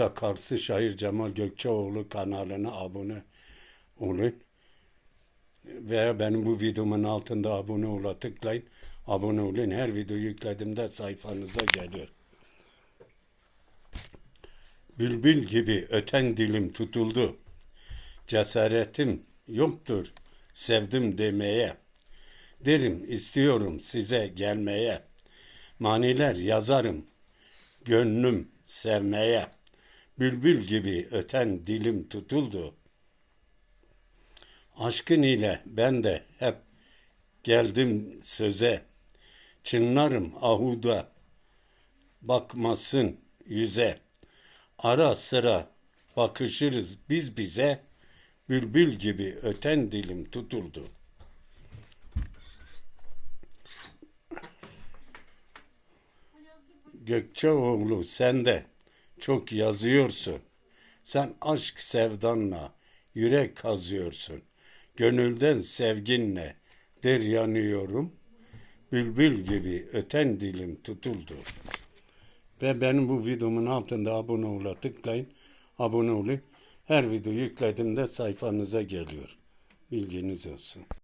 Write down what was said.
YouTube'da Karşı Şair Cemal Gökçeoğlu kanalına abone olun. Veya benim bu videomun altında abone ola tıklayın. Abone olun. Her video yüklediğimde sayfanıza geliyor. Bülbül gibi öten dilim tutuldu. Cesaretim yoktur sevdim demeye. Derim istiyorum size gelmeye. Maniler yazarım gönlüm sevmeye. Bülbül gibi öten dilim tutuldu. Aşkın ile ben de hep geldim söze. Çınlarım ahuda bakmasın yüze. Ara sıra bakışırız biz bize. Bülbül gibi öten dilim tutuldu. Gökçeoğlu sen de çok yazıyorsun. Sen aşk sevdanla yürek kazıyorsun. Gönülden sevginle der yanıyorum. Bülbül gibi öten dilim tutuldu. Ve benim bu videomun altında abone ola tıklayın. Abone olun. Her video yüklediğimde sayfanıza geliyor. Bilginiz olsun.